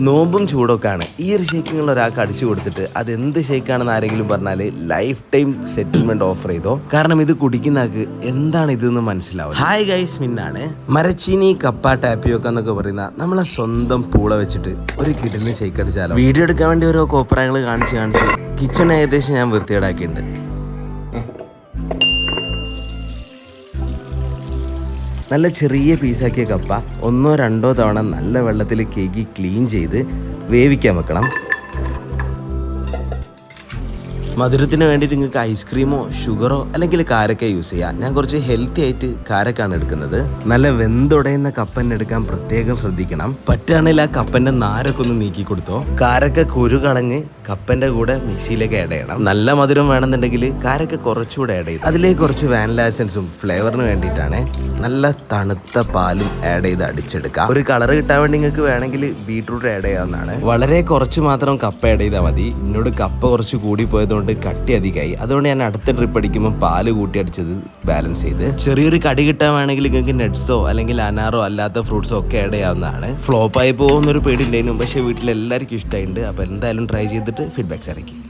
നോമ്പും ചൂടൊക്കെയാണ്. ഈ ഒരു ഷേക്കിങ്ങൾ ഒരാൾക്ക് അടിച്ചു കൊടുത്തിട്ട് അത് എന്ത് ഷേക്കാണെന്ന് ആരെങ്കിലും പറഞ്ഞാൽ ലൈഫ് ടൈം സെറ്റിൽമെന്റ് ഓഫർ ചെയ്തോ. കാരണം ഇത് കുടിക്കുന്ന ആൾക്ക് എന്താണ് ഇതെന്ന് മനസ്സിലാവും ഹായ് ഗൈസ് മിന്നാണ്. മരച്ചീനി കപ്പ ടാപ്പിയൊക്കെ എന്നൊക്കെ പറയുന്ന നമ്മളെ സ്വന്തം പൂള വെച്ചിട്ട് ഒരു കിടന്ന് ഷേക്ക് അടിച്ചാലോ? വീഡിയോ എടുക്കാൻ വേണ്ടി ഓരോ കോപ്രായങ്ങൾ കാണിച്ച് കാണിച്ച് കിച്ചൺ ഏകദേശം ഞാൻ വൃത്തികേടാക്കിയിട്ടുണ്ട്. നല്ല ചെറിയ പീസാക്കിയ കപ്പ ഒന്നോ രണ്ടോ തവണ നല്ല വെള്ളത്തിൽ കേക്കി ക്ലീൻ ചെയ്ത് വേവിക്കാൻ വെക്കണം. മധുരത്തിന് വേണ്ടിയിട്ട് നിങ്ങൾക്ക് ഐസ്ക്രീമോ ഷുഗറോ അല്ലെങ്കിൽ കാരക്ക യൂസ് ചെയ്യാം. ഞാൻ കുറച്ച് ഹെൽത്തി ആയിട്ട് കാരക്കാണ് എടുക്കുന്നത്. നല്ല വെന്തുടയുന്ന കപ്പൻ എടുക്കാൻ പ്രത്യേകം ശ്രദ്ധിക്കണം. പറ്റുകയാണെങ്കിൽ ആ കപ്പന്റെ നാരൊക്കെ ഒന്ന് നീക്കി കൊടുത്തോ. കാരക്ക കുരു കളഞ്ഞ് കപ്പന്റെ കൂടെ മിക്സിയിലേക്ക് ആഡ് ചെയ്യണം. നല്ല മധുരം വേണമെന്നുണ്ടെങ്കിൽ കാരൊക്കെ കുറച്ചുകൂടെ ആഡ് ചെയ്ത് അതിലേക്ക് കുറച്ച് വാനില എസൻസും ഫ്ലേവറിന് വേണ്ടിയിട്ടാണ് നല്ല തണുത്ത പാലും ആഡ് ചെയ്ത് അടിച്ചെടുക്കാം ഒരു കളർ കിട്ടാൻ വേണ്ടി നിങ്ങൾക്ക് വേണമെങ്കിൽ ബീട്രൂട്ട് ആഡ് ചെയ്യാവുന്നതാണ്. വളരെ കുറച്ച് മാത്രം കപ്പ ആഡ് ചെയ്താൽ മതി. എന്നോട് കപ്പ കുറച്ച് കൂടി പോയതുകൊണ്ട് കട്ടി അധികമായി. അതുകൊണ്ട് ഞാൻ അടുത്ത ട്രിപ്പ് അടിക്കുമ്പോൾ പാൽ കൂട്ടി അടിച്ചത് ബാലൻസ് ചെയ്ത്. ചെറിയൊരു കടി കിട്ടാൻ വേണമെങ്കിൽ നിങ്ങൾക്ക് നട്ട്സോ അല്ലെങ്കിൽ അനാറോ അല്ലാത്ത ഫ്രൂട്ട്സോ ഒക്കെ ആഡ് ചെയ്യാവുന്നതാണ്. ഫ്ലോപ്പായി പോകുന്നൊരു പേടി ഉണ്ടായിരുന്നു പക്ഷേ വീട്ടിൽ എല്ലാവർക്കും ഇഷ്ടമായിട്ടുണ്ട്. അപ്പോൾ എന്തായാലും ട്രൈ ചെയ്തിട്ട് ഫീഡ്ബാക്ക്സ് അറിയിക്കും